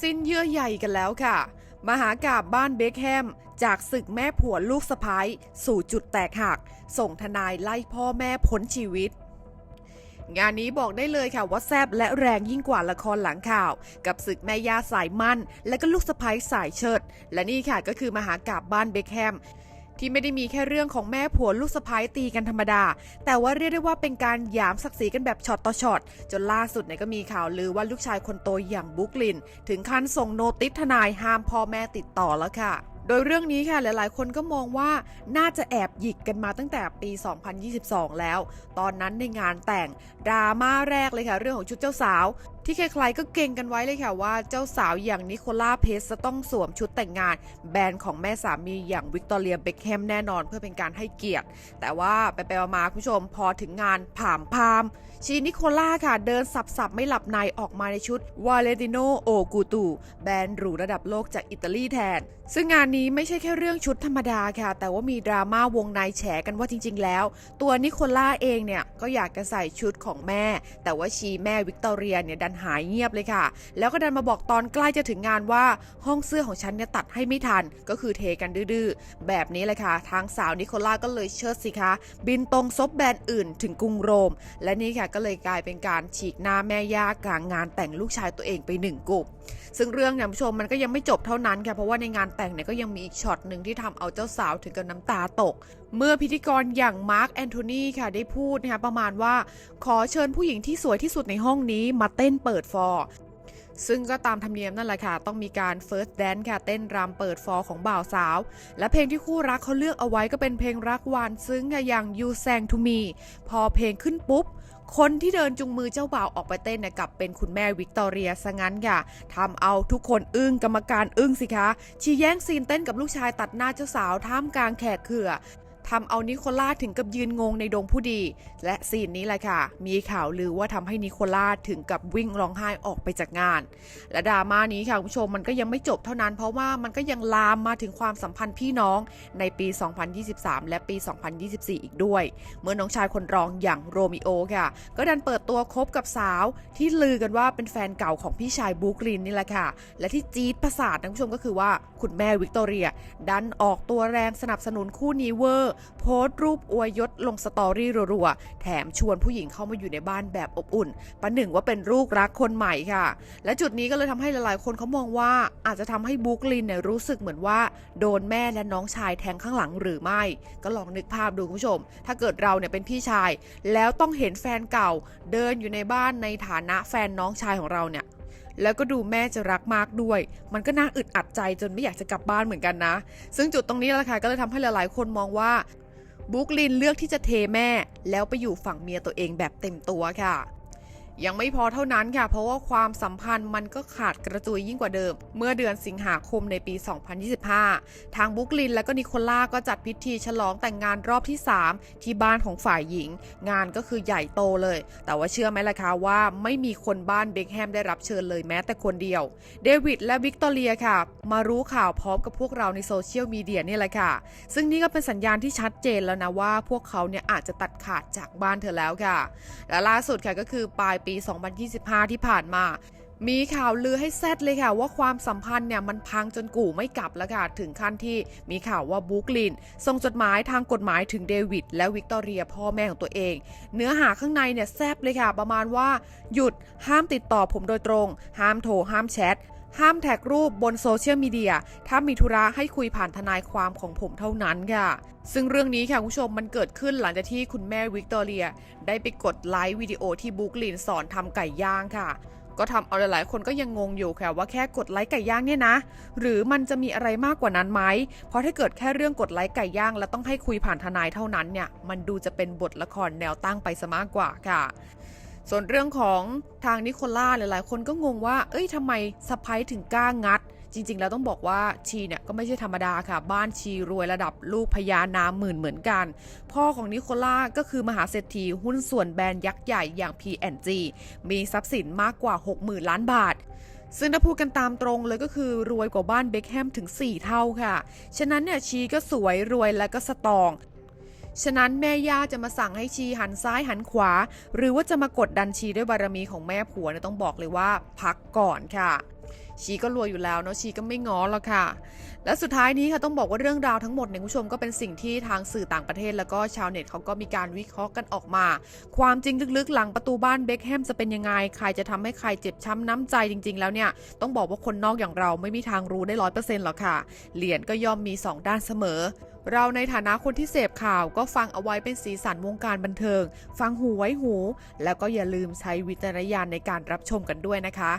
สิ้นเยื่อใหญ่กันแล้วค่ะ มหากาบบ้านเบคแฮม จากศึกแม่ผัวลูกสะพ้ายสู่จุดแตกหัก ส่งทนายไล่พ่อแม่พ้นชีวิตงานนี้บอกได้เลยค่ะว่าแซบและแรงยิ่งกว่าละครหลังข่าว กับศึกแม่ยาสายมั่น และก็ลูกสะพ้ายสายเชิด และนี่ค่ะก็คือมหากาบบ้านเบคแฮม ที่ไม่ได้มีแค่เรื่องของแม่ผัวลูกสะพ้ายตีกันธรรมดา แต่ว่าเรียกได้ว่าเป็นการหยามศักดิ์ศรีกันแบบช็อตต่อช็อตจนล่าสุดเนี่ยก็มีข่าวลือว่าลูกชายคนโตอย่างบุ๊กลิน ถึงขั้นส่งโนติสทนายห้ามพ่อแม่ติดต่อแล้วค่ะโดยเรื่องนี้ค่ะหลายๆ คนก็มองว่าน่าจะแอบหยิกกันมาตั้งแต่ปี 2022 แล้ว ตอนนั้นในงานแต่งดราม่าแรกเลยค่ะ เรื่องของชุดเจ้าสาว ที่ใครๆก็เก่งกันไว้เลยค่ะว่าเจ้าสาวอย่างนิโคล่าเพสจะต้องสวมชุดแต่งงาน แบรนด์ของแม่สามีอย่างวิกตอเรียเบคแฮมแน่นอนเพื่อเป็นการให้เกียรติ แต่ว่าไปไปๆมาๆคุณผู้ชมพอถึงงานผามพาม ชีนิโคล่าค่ะเดินสับๆไม่หลับในออกมาในชุดวาเลติโนโอกูตูแบรนด์หรูระดับโลกจากอิตาลีแทน ซึ่งงานนี้ไม่ใช่แค่เรื่องชุดธรรมดาค่ะ แต่ว่ามีดราม่าวงในแฉกันว่าจริง ๆ แล้ว ตัวนิโคล่าเองเนี่ยก็อยากจะใส่ชุดของแม่ แต่ว่าชีแม่วิกตอเรียเนี่ยดันหายเงียบเลยค่ะ แล้วก็ดันมาบอกตอนใกล้จะถึงงานว่าห้องเสื้อของฉันเนี่ยตัดให้ไม่ทัน ก็คือเทกันดื้อๆ แบบนี้เลยค่ะ ทางสาวนิโคล่าก็เลยเชิดสิคะ บินตรงซบแบรนด์อื่นถึงกรุงโรม และนี่ค่ะก็เลยกลายเป็นการฉีกหน้าแม่ย่ากลางงานแต่งลูกชายตัวเองไปหนึ่งกลุ่มซึ่งเรื่องเนี่ยผู้ชมมันก็ยังไม่จบเท่านั้นค่ะเพราะว่าในงานแต่งเนี่ยก็ยังมีอีกช็อตหนึ่งที่ทำเอาเจ้าสาวถึงกับน้ำตาตกเมื่อพิธีกรอย่างมาร์คแอนโทนีค่ะได้พูดนะคะประมาณว่าขอเชิญผู้หญิงที่สวยที่สุดในห้องนี้มาเต้นเปิดฟอร์ซึ่งก็ตามธรรมเนียมนั่นแหละค่ะ ต้องมีการ First Dance ค่ะ เต้นรำเปิดฟอร์ของบ่าวสาว และเพลงที่คู่รักเขาเลือกเอาไว้ก็เป็นเพลงรักหวานซึ้งอย่าง You Sang to Me พอเพลงขึ้นปุ๊บ คนที่เดินจุงมือเจ้าบ่าวออกไปเต้นเนี่ยกับเป็นคุณแม่วิกตอเรียซะงั้นค่ะทำเอาทุกคนอึ้งกรรมการอึ้งสิคะชีแย่งซีนเต้นกับลูกชายตัดหน้าเจ้าสาวท่ามกลางแขกเขื่อ ทำเอานิโคล่าถึงกับยืนงงในดงผู้ดี และซีนนี้แหละค่ะ มีข่าวลือว่าทำให้นิโคล่าถึงกับวิ่งร้องไห้ออกไปจากงาน และดราม่านี้ค่ะคุณผู้ชมมันก็ยังไม่จบเท่านั้น เพราะว่ามันก็ยังลามมาถึงความสัมพันธ์พี่น้องในปี 2023 และปี 2024 อีกด้วย เมื่อน้องชายคนรองอย่างโรมิโอค่ะ ก็ดันเปิดตัวคบกับสาว ที่ลือกันว่าเป็นแฟนเก่าของพี่ชายบรูคลินนี่แหละค่ะ และที่จี๊ดประสาทนะคุณผู้ชมก็คือว่าคุณแม่วิกตอเรีย ดันออกตัวแรงสนับสนุนคู่นี้เวอร์โพสต์รูปอวยยศลงสตอรี่รัวๆ แถมชวนผู้หญิงเข้ามาอยู่ในบ้านแบบอบอุ่น ประหนึ่งว่าเป็นลูกรักคนใหม่ค่ะ และจุดนี้ก็เลยทำให้หลายๆ คนเขามองว่าอาจจะทำให้บรูคลินเนี่ยรู้สึกเหมือนว่า โดนแม่และน้องชายแทงข้างหลังหรือไม่ ก็ลองนึกภาพดูคุณผู้ชม ถ้าเกิดเราเนี่ยเป็นพี่ชาย แล้วต้องเห็นแฟนเก่า เดินอยู่ในบ้านในฐานะแฟนน้องชายของเราเนี่ย แล้วก็ดูแม่จะรักมากด้วย มันก็น่าอึดอัดใจจนไม่อยากจะกลับบ้านเหมือนกันนะ ซึ่งจุดตรงนี้แหละค่ะก็เลยทำให้หลายๆ คนมองว่าบุ๊กลินเลือกที่จะเทแม่ แล้วไปอยู่ฝั่งเมียตัวเองแบบเต็มตัวค่ะ ยังไม่พอเท่านั้นค่ะ เพราะว่าความสัมพันธ์มันก็ขาดกระจุยยิ่งกว่าเดิม เมื่อเดือนสิงหาคมในปี 2025 ทางบุ๊กลินและก็นิโคล่าก็จัดพิธีฉลองแต่งงานรอบที่ 3 ที่บ้านของฝ่ายหญิง งานก็คือใหญ่โตเลย แต่ว่าเชื่อไหมล่ะคะว่าไม่มีคนบ้านเบคแฮมได้รับเชิญเลยแม้แต่คนเดียว เดวิดและวิกตอเรียค่ะ มารู้ข่าวพร้อมกับพวกเราในโซเชียลมีเดียนี่แหละค่ะ ซึ่งนี่ก็เป็นสัญญาณที่ชัดเจนแล้วนะว่าพวกเขาเนี่ยอาจจะตัดขาดจากบ้านเธอแล้วค่ะ และล่าสุดค่ะก็คือปลายปี 2025 ที่ผ่านมามีข่าวลือให้แซดเลยค่ะ ว่าความสัมพันธ์เนี่ยมันพังจนกู่ไม่กลับแล้วค่ะ ถึงขั้นที่มีข่าวว่าบุกลินส่งจดหมายทางกฎหมายถึงเดวิดและวิกตอเรียพ่อแม่ของตัวเอง เนื้อหาข้างในเนี่ยแซบเลยค่ะ ประมาณว่า หยุดห้ามติดต่อผมโดยตรง ห้ามโทรห้ามแชท ห้ามแท็กรูปบนโซเชียลมีเดีย ถ้ามีธุระให้คุยผ่านทนายความของผมเท่านั้นค่ะ ซึ่งเรื่องนี้ค่ะคุณผู้ชมมันเกิดขึ้นหลังจากที่คุณแม่วิกตอเรีย ได้ไปกดไลค์วิดีโอที่บุ๊กลินสอนทำไก่ย่างค่ะ ก็ทำเอาหลายๆ คนก็ยังงงอยู่ค่ะว่าแค่กดไลค์ไก่ย่างเนี่ยนะ หรือมันจะมีอะไรมากกว่านั้นไหม เพราะถ้าเกิดแค่เรื่องกดไลค์ไก่ย่าง แล้วต้องให้คุยผ่านทนายเท่านั้นเนี่ย มันดูจะเป็นบทละครแนวตั้งไปซะมากกว่าค่ะ ส่วนเรื่องของทางนิโคล่าหลายๆ คนก็งงว่า เอ้ยทำไมสะพ้ยถึงกล้างัด จริง ๆ แล้วต้องบอกว่าชีเนี่ยก็ไม่ใช่ธรรมดาค่ะ บ้านชีรวยระดับลูกพญานาคหมื่นเหมือนกัน พ่อของนิโคล่าก็คือมหาเศรษฐีหุ้นส่วนแบรนด์ยักษ์ใหญ่อย่าง P&G มีทรัพย์สินมากกว่า 60,000 ล้านบาทซึ่งถ้าพูดกันตามตรงเลยก็คือรวยกว่าบ้านเบคแฮมถึง 4 เท่าค่ะ ฉะนั้นเนี่ยชีก็สวยรวยและก็สตอง ฉะนั้นแม่ย่าจะมาสั่งให้ชีหันซ้ายหันขวา หรือว่าจะมากดดันชีด้วยบารมีของแม่ผัวเนี่ยต้องบอกเลยว่าพักก่อนค่ะ ชีก็รวยอยู่แล้วเนาะชีก็ไม่ง้อหรอกค่ะ และสุดท้ายนี้ค่ะต้องบอกว่าเรื่องราวทั้งหมดเนี่ยคุณผู้ชมก็เป็นสิ่งที่ทางสื่อต่างประเทศ แล้วก็ชาวเน็ตเขาก็มีการวิเคราะห์กันออกมา ความจริงลึกๆ หลังประตูบ้านเบคแฮมจะเป็นยังไง ใครจะทำให้ใครเจ็บช้ำน้ำใจจริง ๆ แล้วเนี่ยต้องบอกว่าคนนอกอย่างเราไม่มีทางรู้ได้ร้อยเปอร์เซ็นต์หรอกค่ะเหรียญก็ย่อมมี 2 ด้านเสมอ เราในฐานะคนที่เสพข่าวก็ฟังเอาไว้เป็นสีสันวงการบันเทิง ฟังหูไว้หู แล้วก็อย่าลืมใช้วิจารณญาณในการรับชมกันด้วยนะคะ